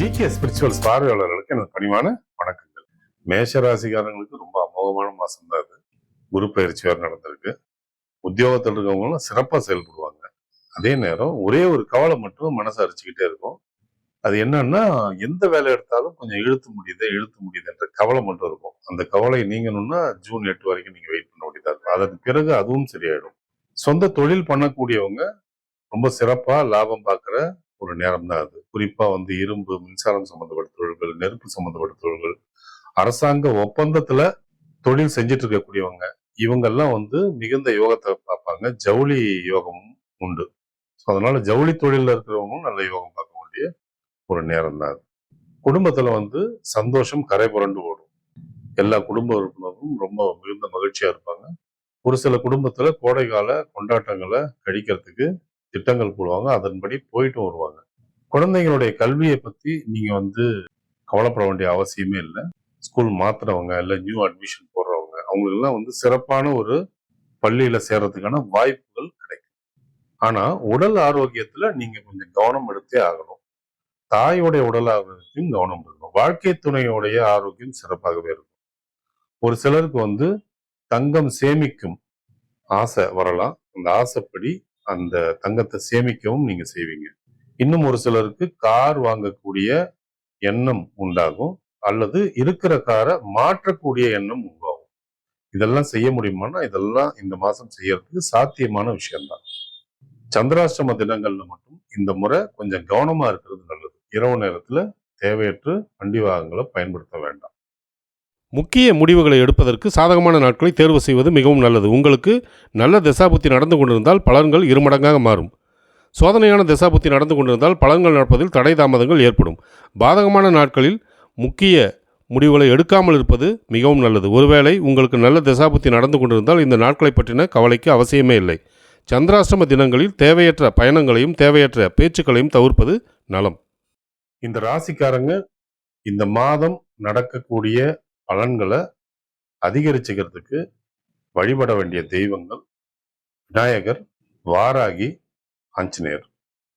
GK spirituals பார்வையாளர்களுக்கு எனது பணிவான வணக்கங்கள். மேஷராசிக்காரங்களுக்கு ரொம்ப அமோகமான மாசம் தான் அது குரு பயிற்சி வேறு நடந்திருக்கு. உத்தியோகத்தில் இருக்கவங்களும் சிறப்பாக செயல்படுவாங்க. அதே நேரம் ஒரே ஒரு கவலை மட்டும் மனசை அரிச்சுக்கிட்டே இருக்கும். அது என்னன்னா எந்த வேலை எடுத்தாலும் கொஞ்சம் இழுத்து முடியுது இழுத்து முடியுதுன்ற கவலை மட்டும் இருக்கும். அந்த கவலை நீங்கணும்னா ஜூன் எட்டு வரைக்கும் நீங்க வெயிட் பண்ண வேண்டியதாக இருக்கும். அதற்கு பிறகு அதுவும் சரியாயிடும். சொந்த தொழில் பண்ணக்கூடியவங்க ரொம்ப சிறப்பாக லாபம் பார்க்குற ஒரு நேரம் தான் அது. குறிப்பா வந்து இரும்பு மின்சாரம் சம்பந்தப்பட்ட தொழில்கள் நெருப்பு சம்பந்தப்பட்ட தொழில்கள் அரசாங்க ஒப்பந்தத்துல தொழில் செஞ்சுட்டு இருக்கக்கூடியவங்க இவங்கெல்லாம் வந்து மிகுந்த யோகத்தை பார்ப்பாங்க. ஜவுளி யோகமும் உண்டு. ஸோ அதனால ஜவுளி தொழில்ல இருக்கிறவங்களும் நல்ல யோகம் பார்க்க வேண்டிய ஒரு நேரம் தான் அது. குடும்பத்துல வந்து சந்தோஷம் கரை புரண்டு ஓடும். எல்லா குடும்ப உறுப்பினரும் ரொம்ப மிகுந்த மகிழ்ச்சியா இருப்பாங்க. ஒரு சில குடும்பத்துல கோடைகால கொண்டாட்டங்களை கழிக்கிறதுக்கு திட்டங்கள் போடுவாங்க. அதன்படி போயிட்டும் வருவாங்க. குழந்தைங்களுடைய கல்வியை பத்தி நீங்க வந்து கவலைப்பட வேண்டிய அவசியமே இல்லை. ஸ்கூல் மாத்துறவங்க இல்லை நியூ அட்மிஷன் போடுறவங்க அவங்களுக்கெல்லாம் வந்து சிறப்பான ஒரு பள்ளியில சேர்றதுக்கான வாய்ப்புகள் கிடைக்கும். ஆனா உடல் ஆரோக்கியத்துல நீங்க கொஞ்சம் கவனம் எடுத்தே ஆகணும். தாயோடைய உடல் ஆரோக்கியத்தையும் கவனம் எடுக்கணும். வாழ்க்கை துணையோடைய ஆரோக்கியம் சிறப்பாகவே இருக்கும். ஒரு சிலருக்கு வந்து தங்கம் சேமிக்கும் ஆசை வரலாம். அந்த ஆசைப்படி அந்த தங்கத்தை சேமிக்கவும் நீங்க செய்வீங்க. இன்னும் ஒரு சிலருக்கு கார் வாங்கக்கூடிய எண்ணம் உண்டாகும். அல்லது இருக்கிற காரை மாற்றக்கூடிய எண்ணம் உண்டாகும் இதெல்லாம் செய்ய முடியுமானா இதெல்லாம் இந்த மாசம் செய்யறதுக்கு சாத்தியமான விஷயம்தான். சந்திராஷ்டம தினங்கள்ல மட்டும் இந்த முறை கொஞ்சம் கவனமா இருக்கிறது நல்லது. இரவு நேரத்துல தேவையற்று வண்டி வாகனங்களை பயன்படுத்த வேண்டாம். முக்கிய முடிவுகளை எடுப்பதற்கு சாதகமான நாட்களை தேர்வு செய்வது மிகவும் நல்லது. உங்களுக்கு நல்ல திசாபுத்தி நடந்து கொண்டிருந்தால் பலன்கள் இருமடங்காக மாறும். சோதனையான திசாபுத்தி நடந்து கொண்டிருந்தால் பலன்கள் நடப்பதில் தடை தாமதங்கள் ஏற்படும். பாதகமான நாட்களில் முக்கிய முடிவுகளை எடுக்காமல் இருப்பது மிகவும் நல்லது. ஒருவேளை உங்களுக்கு நல்ல திசாபுத்தி நடந்து கொண்டிருந்தால் இந்த நாட்களை பற்றின கவலைக்கு அவசியமே இல்லை. சந்திராஷ்டம தினங்களில் தேவையற்ற பயணங்களையும் தேவையற்ற பேச்சுக்களையும் தவிர்ப்பது நலம். இந்த ராசிக்காரங்க இந்த மாதம் நடக்கக்கூடிய பலன்களை அதிகரிச்சுக்கிறதுக்கு வழிபட வேண்டிய தெய்வங்கள் விநாயகர் வாராகி ఆంజనేయులు